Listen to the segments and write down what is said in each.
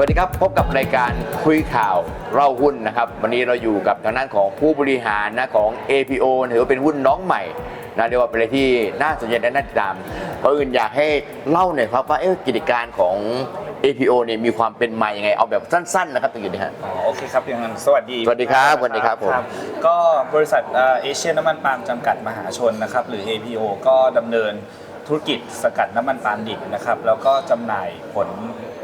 วัสดีครับพบกับรายการคุยข่าวเล่าหุ้นนะครับ วันนี้เราอยู่กับทางด้านของผู้บริหารนะของ APO ถือว่าเป็นหุ้นน้องใหม่นะเรียกว่าเป็นอะไรที่น่าสนใจและน่าติดตามเพราะอื่นอยากให้เล่าหน่อยครับว่าเอ๊ะกิจการของ APO เนี่ยมีความเป็นมาอย่างไง เอาแบบสั้นๆนะครับตรงนี้นะฮะ อ๋อโอเคครับอย่างนั้นสวัสดีสวัสดีครับสวัสดีครับผมก็บริษัทเอเชียน้ำมันปาล์มจำกัดมหาชนนะครับหรือ APO ก็ดำเนินธุรกิจสกัดน้ำมันปาล์มดิบนะครับแล้วก็จำหน่ายผล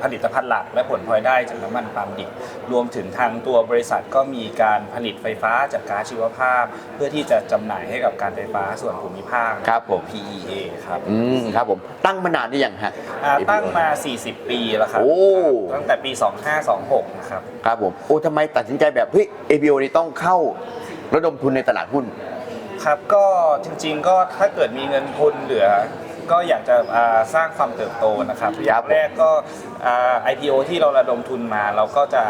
ผลิตภัณฑ์หลัก และผลพลอยได้จากน้ำมันปาล์มดิบรวมถึงทางตัวบริษัทก็มีการผลิตไฟฟ้าจากก๊าซชีวภาพ เพื่อที่จะจำหน่ายให้กับการไฟฟ้าส่วนภูมิภาค ครับผม PEA ครับอืมครับผมตั้งมานานหรือยังฮะ อ่า APO ตั้งมา 40 ปีแล้วครับโอ้ ตั้งแต่ปี 2526 นะครับ ครับผมโอ้ทำไมตัดสินใจแบบเฮ้ย APO นี่ต้องเข้าระดมทุนในตลาดหุ้น ครับก็จริงๆก็ถ้าเกิดมีเงินทุนเหลือ ก็อยากจะอ่าสร้างความเติบโตนะครับอย่างแรกก็อ่า IPO ที่เราระดมทุนมา เราก็จะ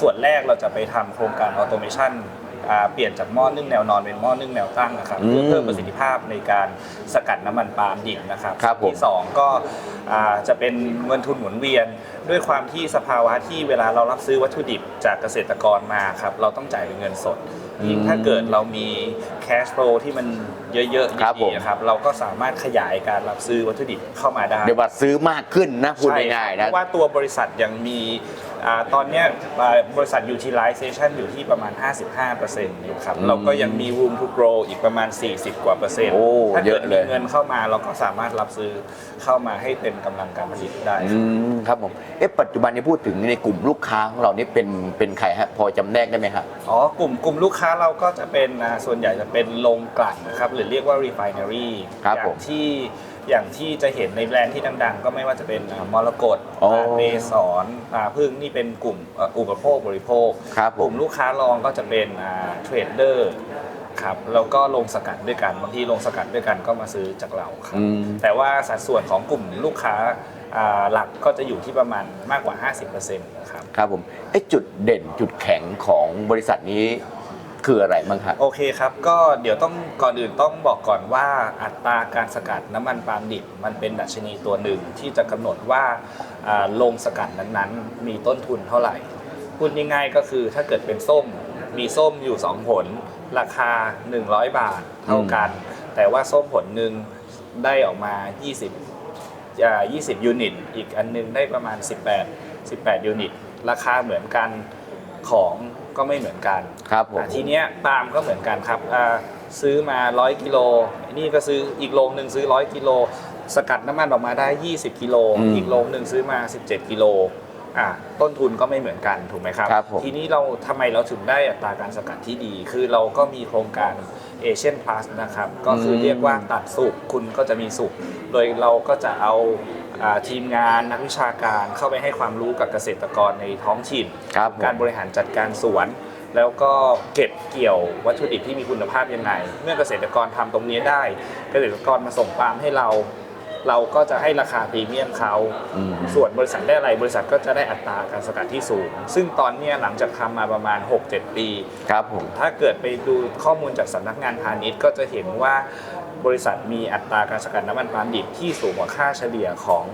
ส่วนแรกเราจะไปทำโครงการออโตเมชันเปลี่ยนจากหม้อนึ่งแนวนอนเป็นหม้อนึ่งแนวตั้งนะครับอืมเพื่อเพิ่มประสิทธิภาพในการสกัดน้ำมันปาล์มดิบนะครับครับผม ที่สองก็อ่าจะเป็นเงินทุนหมุนเวียน ด้วยความที่สภาวะที่เวลาเรารับซื้อวัตถุดิบจากเกษตรกรมาครับเราต้องจ่ายเป็นเงินสด ยิ่งถ้าเกิดเรามี cash flow ที่มันเยอะๆครับผมดีๆนะครับ เราก็สามารถขยายการรับซื้อวัตถุดิบเข้ามาได้ เดี๋ยวว่าซื้อมากขึ้นนะพูดใช่ง่ายๆเพนะราะว่าตัวบริษัทยังมีอ่า ตอนเนี้ยอ่าบริษัท utilization อยู่ที่ประมาณ 55%อยู่ครับอืมเราก็ยังมี room to grow อีกประมาณ 40 กว่าเปอร์เซ็นต์โอ้ถ้าเยเกิอะดเลมียเงินเข้ามาเราก็สามารถรับซื้อเข้ามาให้เต็มกำลังการผลิตได้อืมครับผมเอ๊ะปัจจุบันนี้พูดถึงในกลุ่มลูกค้าของเรานี่เป็นเป็นใครฮะพอจำแนกได้ไหมครับอ๋อกลุ่มกลุ่มลูกค้าเราก็จะเป็นอ่าส่วนใหญ่จะเป็นโรงกลั่นนะครับหรือเรียกว่า refinery ครับอย่าผงมที่ อย่างที่จะเห็นในแบรนด์ที่ดังๆ ก็ไม่ว่าจะเป็นอ่ามรกตอ๋อเมสอนอ่าพึ่งนี่เป็นกลุ่มอ่าอุปโภคบริโภคครับผม กลุ่มลูกค้ารองก็จะเป็นเทรดเดอร์ครับแล้วก็ลงสกัดด้วยกันบางทีลงสกัดด้วยกันก็มาซื้อจากเราครับ อืม แต่ว่าสัดส่วนของกลุ่มลูกค้าอ่าหลักก็จะอยู่ที่ประมาณมากกว่า 50%นะครับ ครับผมเอ๊ะจุดเด่นจุดแข็งของบริษัทนี้ คืออะไรบ้างครับ โอเคครับ ก็เดี๋ยวต้องก่อนอื่นต้องบอกก่อนว่าอัตราการสกัดน้ำมันปาล์มดิบ มันเป็นดัชนีตัวหนึ่งที่จะกำหนดว่าอ่าโรงสกัดนั้นๆ มีต้นทุนเท่าไหร่ พูดง่ายๆก็คือถ้าเกิดเป็นส้มมีส้มอยู่ 2 ผล ราคา 100 บาทเท่ากัน แต่ว่าส้มผลหนึ่งได้ออกมา 20อ่า20 ยูนิต อีกอันหนึงได้ประมาณ 18 18 ยูนิต ราคาเหมือนกันของ ก็ไม่เหมือนกันครับผมอะทีเนี้ยปาล์มก็เหมือนกันครับอ่าซื้อมา 100กิโลอันนี่ก็ซื้ออีกโรงหนึ่งซื้อ 100กิโลสกัดน้ำมันออกมาได้ 20กิโลอืมอีกโรงหนึ่งซื้อมา 17กิโลอะต้นทุนก็ไม่เหมือนกันถูกไหมครับ ครับผม ทีนี้เราทำไมเราถึงได้อัตราการสกัดที่ดี คือเราก็มีโครงการเอเชียนพลัสนะครับ ก็คือเรียกว่าตัดสุกคุณก็จะมีสุกโดยเราก็จะเอาอ่า ทีมงานนักวิชาการเข้าไปให้ความรู้กับเกษตรกรในท้องถิ่น ครับผมการบริหารจัดการสวน แล้วก็เก็บเกี่ยววัตถุดิบที่มีคุณภาพยังไง เมื่อเกษตรกรทำตรงนี้ได้ เกษตรกรมาส่งปาล์มให้เรา เราก็จะให้ราคาพรีเมียมเขา อืม ส่วนบริษัทได้อะไรบริษัทก็จะได้อัตราการสกัดที่สูง ซึ่งตอนเนี้ยหลังจากทำมาประมาณ 6-7 ปี ครับผม ถ้าเกิดไปดูข้อมูลจากสำนักงานพาณิชย์ก็จะเห็นว่า บริษัทมีอัตราการสกัดน้ำมันปาล์มดิบที่สูงกว่าค่าเฉลี่ยของ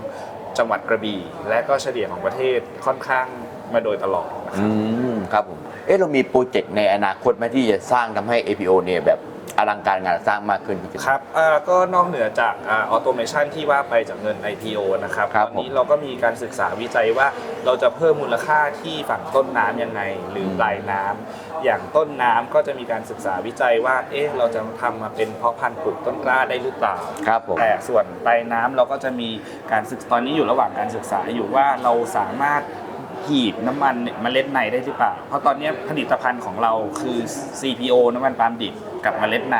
จังหวัดกระบี่ และก็เฉลี่ยของประเทศค่อนข้างมาโดยตลอดนะครับ อืมครับผม เอ๊ะเรามีโปรเจกต์ในอนาคตไหมที่จะสร้างทำให้ APO เนี่ยแบบ อลังการงานสร้างมากขึ้นพี่จิ๊บครับอ่าก็นอกเหนือจากออโตเมชันที่ว่าไปจากเงิน IPO นะครับครับตอนนี้เราก็มีการศึกษาวิจัยว่าเราจะเพิ่มมูลค่าที่ฝั่งต้นน้ำยังไง หรือปลายน้ำอย่างต้นน้ำก็จะมีการศึกษาวิจัยว่า เอ๊ะเราจะทำมาเป็นเพาะพันธุ์ปลูกต้นกล้าได้หรือเปล่า ครับผม แต่ส่วนปลายน้ำเราก็จะมีการศึกตอนนี้อยู่ระหว่างการศึกษาอยู่ว่าเราสามารถหีบน้ำมันเมล็ดในได้หรือเปล่า เพราะตอนนี้ผลิตภัณฑ์ของเราคือ CPO น้ำมันปาล์มดิบ กับเมล็ดใน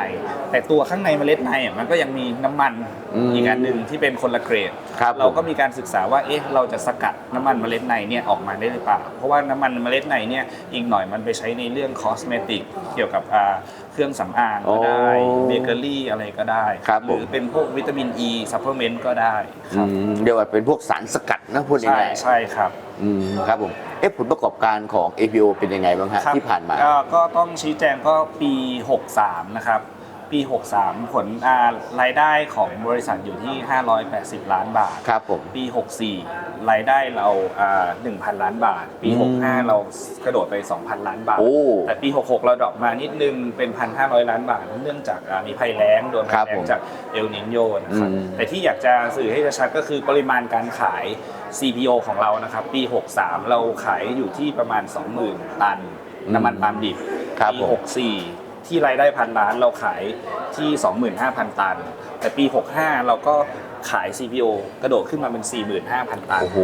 แต่ตัวข้างในเมล็ดในอะมันก็ยังมีน้ำมันอืมอีกอันหนึ่งที่เป็นคนละเกรด ครับเราก็ผมมีการศึกษาว่าเอ๊ะเราจะสกัดน้ำมันเมล็ดในเนี่ยออกมาได้หรือเปล่า เพราะว่าน้ำมันเมล็ดในเนี่ยอีกหน่อยมันไปใช้ในเรื่องคอสเมติกเกี่ยวกับอ่าเครื่องสำอางก็ได้โอ้เบเกอรี่อะไรก็ได้ครับหรือผมเป็นพวกวิตามินอ e, ีซัพพลเมนต์ก็ได้คอืรับมเรียกว่าเป็นพวกสารสกัดนะพูดใช่ง่ายใช่ครับๆอืมครับผม เอ๊ะผลประกอบการของ APO เป็นยังไงบ้างฮะครับที่ผ่านมา เอ่อก็ต้องชี้แจงก็ปี 63 นะครับ ปี 63 ผลอ่ารายได้ของบริษัทอยู่ที่ 580 ล้านบาท ครับผม ปี 64 รายได้เราอ่า1,000 ล้านบาท ปี อืม65 เรากระโดดไป 2,000 ล้านบาท โอ้แต่ปี 66 เราดรอปมานิดนึงเป็น 1,500 ล้านบาท เนื่องจากอ่ามีภัยแล้งโดนภัครัยบแล้ผงมจากเอลนินโยนะครับ อืมแต่ที่อยากจะสื่อให้ชัดๆก็คือปริมาณการขาย CPO ของเรานะครับ ปี 63 เราขายอยู่ที่ประมาณ 20,000 ตัน น้ำมันปาล์มดิบครับปีผม 64 ที่รายได้พันล้านเราขายที่ 25,000 ตัน แต่ปี 65 เราก็ขาย CPO กระโดดขึ้นมาเป็น 45,000 ตัน โอ้โห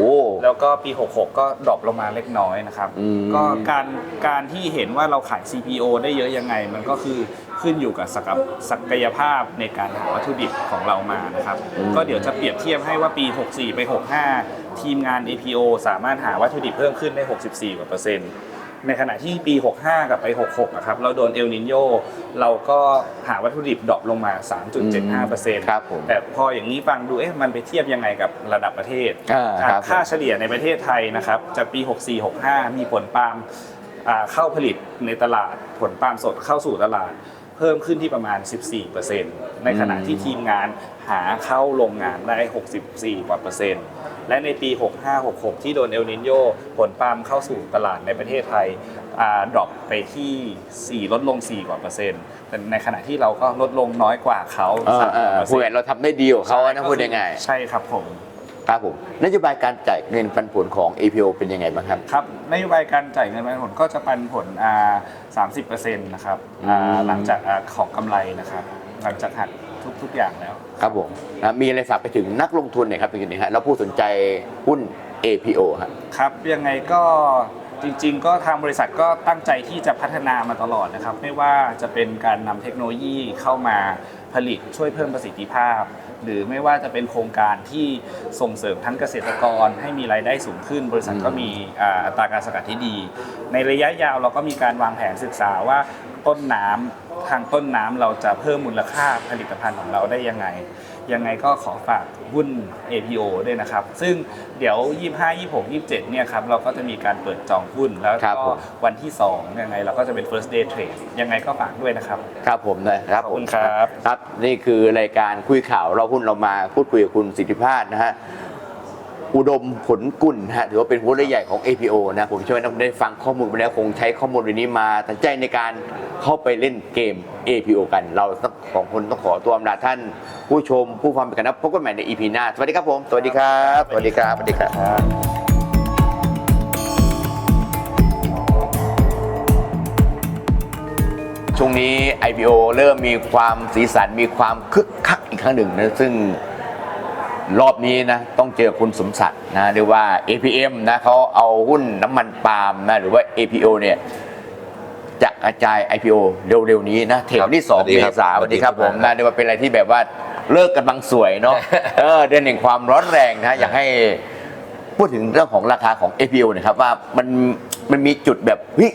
แล้วก็ปี 66 ก็ดรอปลงมาเล็กน้อยนะครับ อืม ก็การการที่เห็นว่าเราขาย CPO ได้เยอะยังไง มันก็คือ ขึ้นอยู่กับศักยศักยภาพในการหาวัตถุดิบของเรามานะครับ ก็เดี๋ยวจะเปรียบเทียบให้ว่าปี 64 ไป 65 ทีมงาน APO สามารถหาวัตถุดิบเพิ่มขึ้นได้ 64กว่าเปอร์เซ็นต์ในขณะที่ปี 65 กับไป 66นะครับ เราโดนเอลนินโยเราก็หาวัตถุดิบดรอปลงมา 3.75%ครับผมแต่พออย่างนี้ฟังดูเอ๊ะมันไปเทียบยังไงกับระดับประเทศอ่าครับค่าเฉลี่ยในประเทศไทยนะครับจากปี 64-65 มีผลปาล์มอ่าเข้าผลิตในตลาดผลปาล์มสดเข้าสู่ตลาด เพิ่มขึ้นที่ประมาณ 14%ในขณะที่ทีมงานหาเข้าโรงงานได้ 64กว่าเปอร์เซ็นต์และในปี 65-66 ที่โดนเอลนินโยผลปาล์มเข้าสู่ตลาดในประเทศไทยดรอปไปที่ 4 ลดลง 4 กว่าเปอร์เซ็นต์แต่ในขณะที่เราก็ลดลงน้อยกว่าเขาเออสามเออเปอร์พูเซ็ดนต์เราทำได้ดีกว่าเขานะพูดยังไง ใช่ครับผม ครับผมนโยบายการจ่ายเงินปันผลของ APO เป็นยังไงบ้างครับ ครับนโยบายการจ่ายเงินปันผลก็จะปันผลอ่า30%นะครับอ่าอืมหลังจากอ่าของกำไรนะครับ หลังจากหักทุกๆอย่างแล้ว ครับผมนะมีอะไรฝากไปถึงนักลงทุนหน่อยครับเป็นยังไงฮะแล้วผู้สนใจหุ้น APO ครับ ครับยังไงก็ จริง ๆ ก็ทางบริษัทก็ตั้งใจที่จะพัฒนามาตลอดนะครับ ไม่ว่าจะเป็นการนำเทคโนโลยีเข้ามาผลิตช่วยเพิ่มประสิทธิภาพ หรือไม่ว่าจะเป็นโครงการที่ส่งเสริมทั้งเกษตรกร ให้มีรายได้สูงขึ้น บริษัทก็มีอ่าอัตราการสกัดที่ดี ในระยะยาวเราก็มีการวางแผนศึกษาว่าต้นน้ำทางต้นน้ำเราจะเพิ่มมูลค่าผลิตภัณฑ์ของเราได้ยังไง ยังไงก็ขอฝากหุ้น APO ด้วยนะครับ ซึ่งเดี๋ยว 25 26 27 เนี่ยครับเราก็จะมีการเปิดจองหุ้นแล้วครับก็ผม วันที่ 2 ยังไงเราก็จะเป็น first day trade ยังไงก็ฝากด้วยนะครับ ครับผมนะครับขอบผคุมณครับ ครับ นี่คือรายการคุยข่าวเราหุ้นเรามาพูดคุยกับคุณสิทธิพาสนะฮะ อุดมผลกุลนฮะถือว่าเป็นหัวเรือใหญ่ของ APO นะผมเชื่อว่านักได้ฟังข้อมูลไปแล้วคงใช้ข้อมูลวันนี้มาตัดใจในการเข้าไปเล่นเกม APO กัน เราทั้งสองคนต้องขอตัวอำลาท่าน ผู้ชมผู้ฟังไปกันนะพบกันใหม่ใน EP หน้าสวัสดีครับผมสวัสดีครับสวัสดีครับสวัสดีครับช่วงนี้ IPO เริ่มมีความสีสันมีความคึกคักอีกครั้งหนึ่งนะซึ่ง รอบนี้นะต้องเจอคุณสมศักดิ์นะเรียกว่า APM นะเขาเอาหุ้นน้ำมันปาล์มนะหรือว่า APO เนี่ยจะกระจาย IPO เร็วๆนี้นะเทปที่สวัส2ดีเมครับษายนสสวัวัสสดีดีคครัรับบผมนะเรียกว่าเป็นอะไรที่แบบว่าเลิกกันบางสวยเนาะเออเดือนแห่งความร้อนแรงนะอยากให้พูดถึงเรื่องของราคาของ APO หนะครับว่ามันมันมีจุดแบบเฮ้ย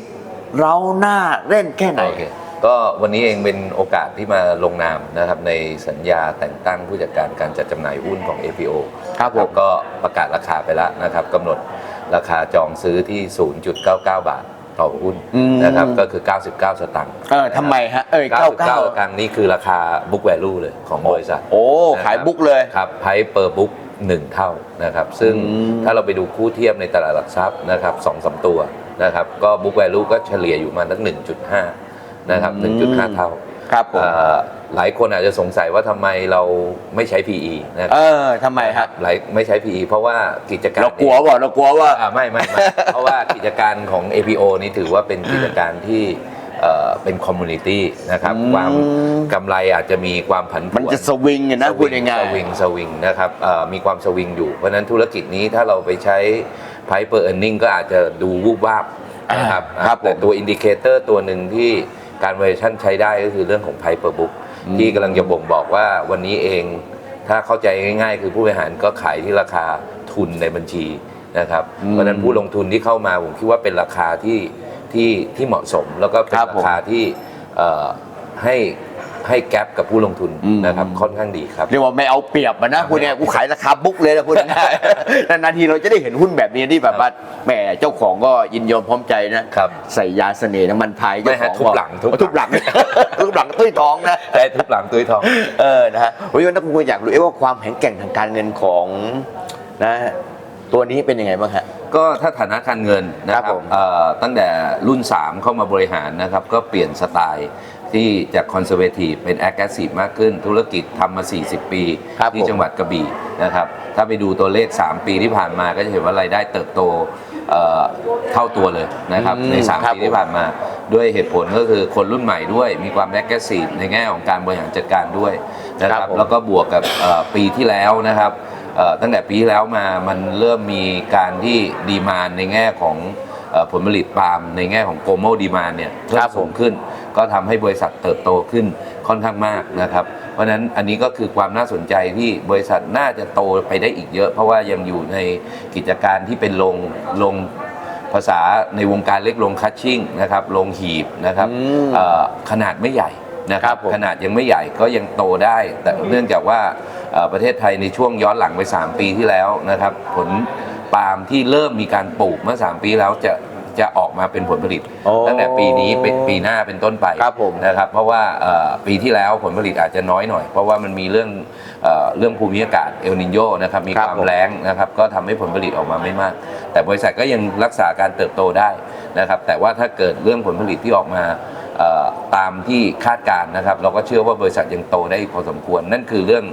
เราหน้าเล่นแค่ไหนโอเค ก็วันนี้เองเป็นโอกาสที่มาลงนามนะครับในสัญญาแต่งตั้งผู้จัดการการจัดจำหน่ายหุ้นของ APO ครับผมก็ประกาศราคาไปแล้วนะครับกำหนดราคาจองซื้อที่ 0.99 บาทต่อหุ้นอืมนะครับก็คือ 99 สตางค์เออทำไมฮะเอ้ย99 99 สตางค์นี่คือราคา book value เลยของบริษัท โอ้นะครับขายบุ๊กเลยครับ price per book หนึ่งเท่านะครับ ซึ่งอืมถ้าเราไปดูคู่เทียบในตลาดหลักทรัพย์นะครับสองสามตัวนะครับ ก็ book value ก็เฉลี่ยอยู่มาตั้ง1.5 นะครับ1.5 เท่าครับผมเอ่อหลายคนอาจจะสงสัยว่าทำไมเราไม่ใช้ PE นะคเอรับอทำไมฮะหลายไม่ใช้ PE เพราะว่ากิจการ เรากลัวว่าเรากลัวว่า อ่าไม่ไม่ไม่ เพราะว่ากิจการของ APO นี่ถือว่าเป็นกิจการที่เอ่อเป็นคอมมูนิตี้นะครับ อืม ความกำไรอาจจะมีความผันผวนมันจะสวิงอะนะพูดง่ายสวิงสวิงนะครับเอ่อมีความสวิงอยู่ เพราะฉะนั้นธุรกิจนี้ถ้าเราไปใช้ Price per earning ก็อาจจะดูวูบวาบนะครับอ่าครับแต่ผมตัวอินดิเคเตอร์ตัวหนึ่งที่ การ valuation ใช้ได้ก็คือเรื่องของ Price per book อืมที่กำลังจะบ่งบอกว่าวันนี้เองถ้าเข้าใจง่ายๆ คือผู้บริหารก็ขายที่ราคาทุนในบัญชีนะครับเพราะฉะนั้นผู้ลงทุนที่เข้ามาผมคิดว่าเป็นราคาที่ที่ที่เหมาะสมแล้วก็เป็นครับผม ราคาที่เอ่อให้ ให้แกลบกับผู้ลงทุนอืมนะครับค่อนข้างดีครับ เรียกว่าไม่เอาเปรียบมันนะคุณเนี่ยกูขายราคาบุ๊กเลยนะคุณง่ายๆนานๆทีเราจะได้เห็นหุ้นแบบนี้ที่แบบว่าแหมเจ้าของก็ยินยอมพร้อมใจนะครับใส่ยาเสน่ห์น้ำมันพายไม่เจ้าของฮะทุบหลังทุบหลังทุบหลังทุบหลังตุ้ยท้องนะแต่ทุกหลังตุ้ยทองเออนะฮะวันนี้วันนี้คุณอยากรู้เอ๊ะว่าความแข็งแกร่งทางการเงินของนะตัวนี้เป็นยังไงบ้างฮะก็ถ้าฐานะการเงินนะคครัรับบผมเอ่อตั้งแต่รุ่น 3 เข้ามาบริหารนะครับ ก็เปลี่ยนสไตล์ ที่จากคอนเซอร์เวทีฟเป็นแอคทีฟมากขึ้น ธุรกิจทำมา 40 ปี ครับที่ผม จังหวัดกระบี่นะครับ ถ้าไปดูตัวเลข 3 ปีที่ผ่านมาก็จะเห็นว่ารายได้เติบโตเอ่อเท่าตัวเลยนะครับ อืมใน ครับ3ปีที่ผ่านมา ด้วยเหตุผลก็คือคนรุ่นใหม่ด้วย มีความแอคทีฟในแง่ของการบริหารจัดการด้วยนะคครัรับบผม แล้วก็บวกกับเอ่อปีที่แล้วนะครับเอ่อตั้งแต่ปีที่แล้วมามันเริ่มมีการที่ดีมานในแง่ของเอ่อผลผลิตปาล์มในแง่ของโกลโมดีมานเนี่ยเพิ่ครัมบผมสูงขึ้น ก็ทำให้บริษัทเติบโตขึ้นค่อนข้างมากนะครับ เพราะฉะนั้นอันนี้ก็คือความน่าสนใจที่บริษัทน่าจะโตไปได้อีกเยอะ เพราะว่ายังอยู่ในกิจการที่เป็นโรงโรงภาษาในวงการเรียกโรงคัตชิ่งนะครับโรงหีบนะครับอืมเอ่อขนาดไม่ใหญ่นะคครัรับบผมขนาดยังไม่ใหญ่ก็ยังโตได้ แต่เนื่องจากว่าเอ่อประเทศไทยในช่วงย้อนหลังไป 3 ปีที่แล้วนะครับ ผลปาล์มที่เริ่มมีการปลูกเมื่อ 3 ปีแล้วจะ จะออกมาเป็นผลผลิตโอ้ตั้งแต่ปีนี้เป็นปีหน้าเป็นต้นไปครับผมนะครับ เพราะว่าเอ่อปีที่แล้วผลผลิตอาจจะน้อยหน่อย เพราะว่ามันมีเรื่องเอ่อเรื่องภูมิอากาศเอลนิโยนะครับมีครับความผม แรงนะครับก็ทำให้ผลผลิตออกมาไม่มาก แต่บริษัทก็ยังรักษาการเติบโตได้นะครับ แต่ว่าถ้าเกิดเรื่องผลผลิตที่ออกมาเอ่อตามที่คาดการณ์นะครับ เราก็เชื่อว่าบริษัทยังโตได้อีกพอสมควร นั่นคือเรื่อง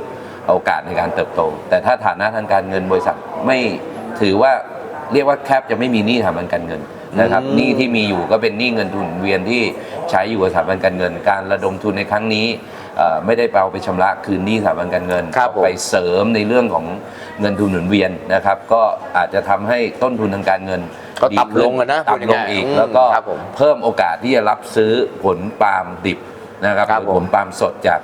โอกาสในการเติบโต แต่ถ้าฐานะทางการเงินบริษัทไม่ถือว่าเรียกว่าแคบจะไม่มีหนี้ทางการเงิน นะครับอืมหนี้ที่มีอยู่ก็เป็นหนี้เงินทุนเวียนที่ใช้อยู่กับสถาบันการเงิน การระดมทุนในครั้งนี้เอ่อไม่ได้ไปเอาไปชำระคืนหนี้สถาบันการเงินครับผม ไปเสริมในเรื่องของเงินทุนหมุนเวียนนะครับ ก็อาจจะทำให้ต้นทุนทางการเงินก็ต่ำลงอะนะพูดต่ำลงง่ายๆอีกอืมแล้วก็ครับผมเพิ่มโอกาสที่จะรับซื้อผลปาล์มดิบนะครับครับหรือผลปาล์มสดจาก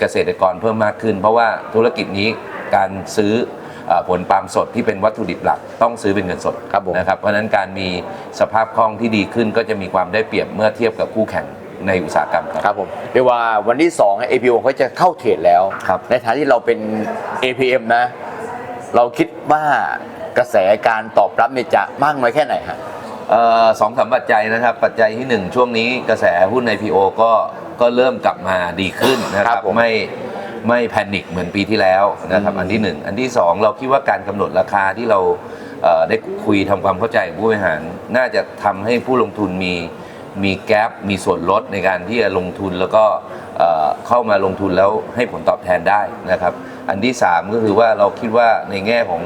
เกษตรกรเพิ่มมากขึ้น เพราะว่าธุรกิจนี้การซื้อเอ่อ ผลปาล์มสดที่เป็นวัตถุดิบหลักต้องซื้อเป็นเงินสดครับผมนะครับเพราะฉะนั้นการมีสภาพคล่องที่ดีขึ้นก็จะมีความได้เปรียบเมื่อเทียบกับคู่แข่งในอุตสาหกรรมครับครับผมเรียกว่าวันที่2 APO เขาจะเข้าเทรดแล้ว ครับ ในฐานะที่เราเป็น APM นะ เราคิดว่ากระแสการตอบรับเนี่ยจะมากน้อยแค่ไหนฮะ เอ่อสองสามปัจจัยนะครับ ปัจจัยที่หนึ่งช่วงนี้กระแสหุ้น IPO ก็ก็เริ่มกลับมาดีขึ้นนะคครัรับบผมไม่ ไม่แพนิคเหมือนปีที่แล้วนะครับอืมอันที่หนึ่งอันที่สองเราคิดว่าการกำหนดราคาที่เราเอ่อได้คุยทำความเข้าใจกับผู้บริหาร น่าจะทำให้ผู้ลงทุนมีมีแกลบมีส่วนลดในการที่จะลงทุนแล้วก็เอ่อเข้ามาลงทุนแล้วให้ผลตอบแทนได้นะครับ อันที่ 3 ก็คือว่าเราคิดว่าในแง่ของ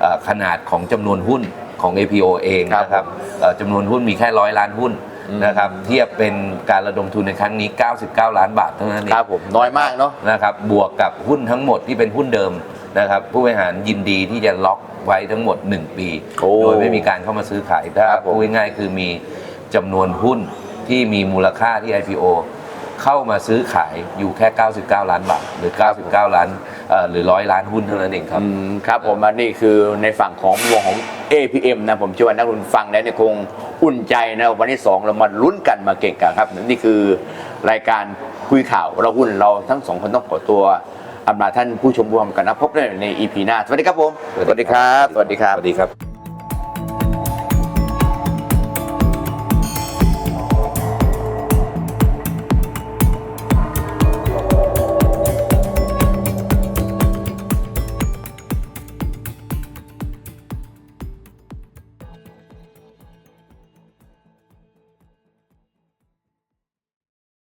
เออขนาดของจำนวนหุ้นของ APO เองครับนะครับเอ่อจำนวนหุ้นมีแค่ร้อยล้านหุ้นอืม นะครับเทียบเป็นการระดมทุนในครั้งนี้ 99 ล้านบาทเท่านั้นเองครับผมน้อยมากเนาะนะครับบวกกับหุ้นทั้งหมดที่เป็นหุ้นเดิมนะครับผู้บริหารยินดีที่จะล็อกไว้ทั้งหมด 1 ปีโอ้โดยไม่มีการเข้ามาซื้อขายถ้าครับผมพูดง่ายๆคือมีจำนวนหุ้นที่มีมูลค่าที่ IPO เข้ามาซื้อขายอยู่แค่ 99 ล้านบาทหรือ 99 ล้านเอ่อหรือร้อยล้านหุ้นเท่านั้นเองครับอืมครับผมอันนี้คือในฝั่งของวงของ APM นะผมเชื่อว่านักลงทุนฟังแล้วเนี่ยคงอุ่นใจนะวันที่ 2 เรามาลุ้นกันมาเก่งกันครับ นี่คือรายการคุยข่าวเราหุ้นเราทั้งสองคนต้องขอตัวอำลาท่านผู้ชมผู้ฟังกันนะพบกันใน EP หน้าสวัสดีครับผมสวัสดีครับสวัสดีครับสวัสดีครับ